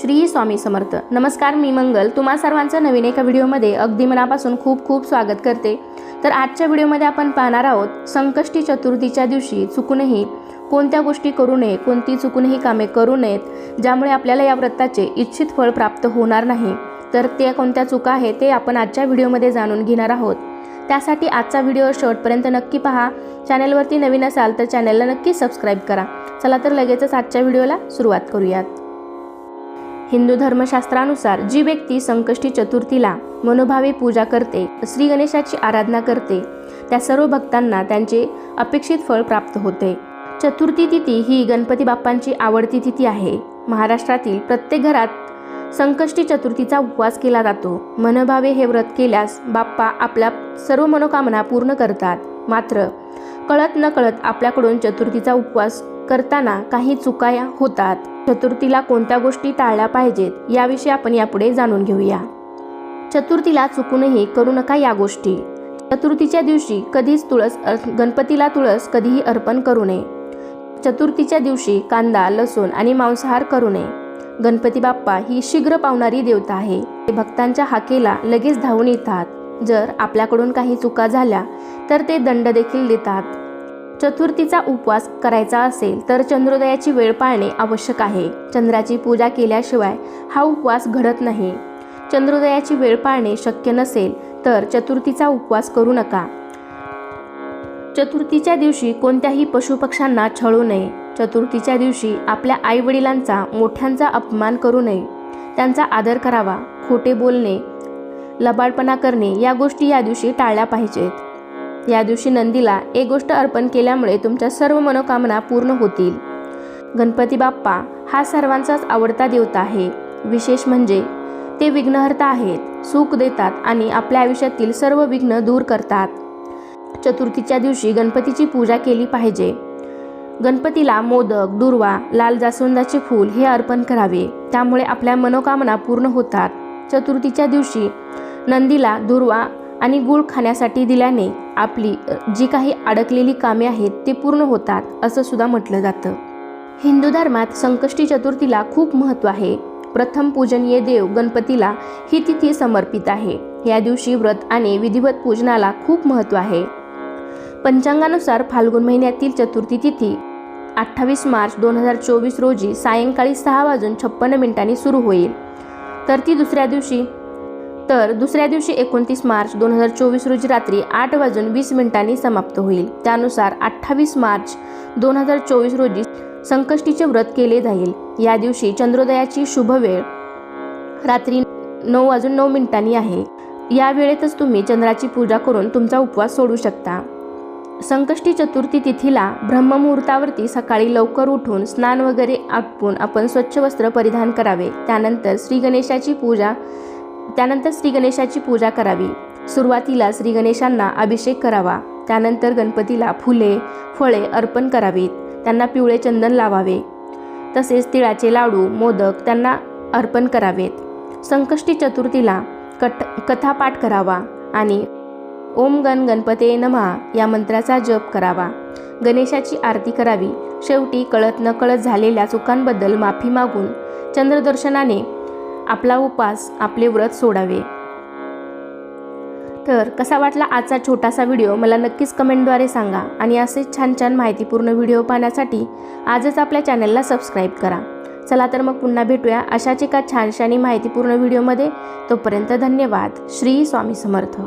श्री स्वामी समर्थ. नमस्कार मी मंगल. तुम्हा सर्वांचं नवीन एका व्हिडिओमध्ये अगदी मनापासून खूप खूप स्वागत करते. तर आजच्या व्हिडिओमध्ये आपण पाहणार आहोत संकष्टी चतुर्थीच्या दिवशी चुकूनही कोणत्या गोष्टी करू नये कोणती चुकूनही कामे करू नयेत ज्यामुळे आपल्याला या व्रताचे इच्छित फळ प्राप्त होणार नाही. तर ते कोणत्या चुका आहेत ते आपण आजच्या व्हिडिओमध्ये जाणून घेणार आहोत. त्यासाठी आजचा व्हिडिओ शेवटपर्यंत नक्की पहा. चॅनलवरती नवीन असाल तर चॅनलला नक्की सबस्क्राईब करा. चला तर लगेचच आजच्या व्हिडिओला सुरुवात करूयात. हिंदू धर्मशास्त्रानुसार जी व्यक्ती संकष्टी चतुर्थीला मनोभावे पूजा करते श्री गणेशाची आराधना करते त्या सर्व भक्तांना त्यांचे अपेक्षित फळ प्राप्त होते. चतुर्थी तिथी ही गणपती बाप्पांची आवडती तिथी आहे. महाराष्ट्रातील प्रत्येक घरात संकष्टी चतुर्थीचा उपवास केला जातो. मनोभावे हे व्रत केल्यास बाप्पा आपल्या सर्व मनोकामना पूर्ण करतात. मात्र कळत नकळत आपल्याकडून चतुर्थीचा उपवास करताना काही चुका या होतात. चतुर्थीला कोणत्या गोष्टी टाळल्या पाहिजेत याविषयी आपण यापुढे जाणून घेऊया. चतुर्थीला चुकूनही करू नका या गोष्टी. चतुर्थीच्या दिवशी कधीच तुळस गणपतीला तुळस कधीही अर्पण करू नये. चतुर्थीच्या दिवशी कांदा लसूण आणि मांसाहार करू नये. गणपती बाप्पा ही शीघ्र पावणारी देवता आहे. ते भक्तांच्या हाकेला लगेच धावून येतात. जर आपल्याकडून काही चुका झाल्या तर ते दंड देखील देतात. चतुर्थीचा उपवास करायचा असेल तर चंद्रोदयाची वेळ पाळणे आवश्यक आहे. चंद्राची पूजा केल्याशिवाय हा उपवास घडत नाही. चंद्रोदयाची वेळ पाळणे शक्य नसेल तर चतुर्थीचा उपवास करू नका. चतुर्थीच्या दिवशी कोणत्याही पशुपक्ष्यांना छळू नये. चतुर्थीच्या दिवशी आपल्या आईवडिलांचा मोठ्यांचा अपमान करू नये. त्यांचा आदर करावा खोटे बोलणे लबाडपणा करणे या गोष्टी या दिवशी टाळल्या पाहिजेत. या दिवशी नंदीला एक गोष्ट अर्पण केल्यामुळे तुमच्या सर्व मनोकामना पूर्ण होतील. गणपती बाप्पा हा सर्वांचाच आवडता देवता आहे. विशेष म्हणजे ते विघ्नहर्ता आहेत सुख देतात आणि आपल्या आयुष्यातील सर्व विघ्न दूर करतात. चतुर्थीच्या दिवशी गणपतीची पूजा केली पाहिजे. गणपतीला मोदक दुर्वा लाल जास्वंदाचे फूल हे अर्पण करावे. त्यामुळे आपल्या मनोकामना पूर्ण होतात. चतुर्थीच्या दिवशी नंदीला दुर्वा आणि गुळ खाण्यासाठी दिल्याने आपली जी काही अडकलेली कामे आहेत ते पूर्ण होतात असं सुद्धा म्हटलं जातं. हिंदू धर्मात संकष्टी चतुर्थीला खूप महत्त्व आहे. प्रथम पूजनीय देव गणपतीला ही तिथी समर्पित आहे. या दिवशी व्रत आणि विधिवत पूजनाला खूप महत्त्व आहे. पंचांगानुसार फाल्गुन महिन्यातील चतुर्थी तिथी अठ्ठावीस मार्च दोन हजार चोवीस रोजी सायंकाळी सहा वाजून छप्पन्न मिनिटांनी सुरू होईल. तर ती दुसऱ्या दिवशी तर दुसऱ्या दिवशी एकोणतीस मार्च दोन हजार चोवीस रोजी रात्री आठ वाजून वीस मिनिटांनी समाप्त होईल. त्यानुसार अठ्ठावीस मार्च दोन हजार चोवीस रोजी संकष्टीचे व्रत केले जाईल. या दिवशी चंद्रोदयाची शुभ वेळ रात्री नऊ वाजून नऊ मिनिटांनी आहे. या वेळेतच तुम्ही चंद्राची पूजा करून तुमचा उपवास सोडू शकता. संकष्टी चतुर्थी तिथीला ब्रह्ममुहूर्तावरती सकाळी लवकर उठून स्नान वगैरे आटपून आपण स्वच्छ वस्त्र परिधान करावे. त्यानंतर श्री गणेशाची पूजा त्यानंतर श्री गणेशाची पूजा करावी. सुरुवातीला श्री गणेशांना अभिषेक करावा. त्यानंतर गणपतीला फुले फळे अर्पण करावीत. त्यांना पिवळे चंदन लावावे. तसेच तिळाचे लाडू मोदक त्यांना अर्पण करावेत. संकष्टी चतुर्थीला कट कथापाठ करावा आणि ओम गण गणपते नमहा या मंत्राचा जप करावा. गणेशाची आरती करावी. शेवटी कळत नकळत झालेल्या चुकांबद्दल माफी मागून चंद्रदर्शनाने आपला उपास आपले व्रत सोडावे. तर कसा वाटला आजचा छोटासा व्हिडिओ मला नक्कीच कमेंटद्वारे सांगा आणि असेच छान छान माहितीपूर्ण व्हिडिओ पाहण्यासाठी आजच आपल्या चॅनलला सबस्क्राईब करा. चला तर मग पुन्हा भेटूया अशाच एका छानशा आणि माहितीपूर्ण व्हिडिओमध्ये. तोपर्यंत धन्यवाद. श्री स्वामी समर्थ.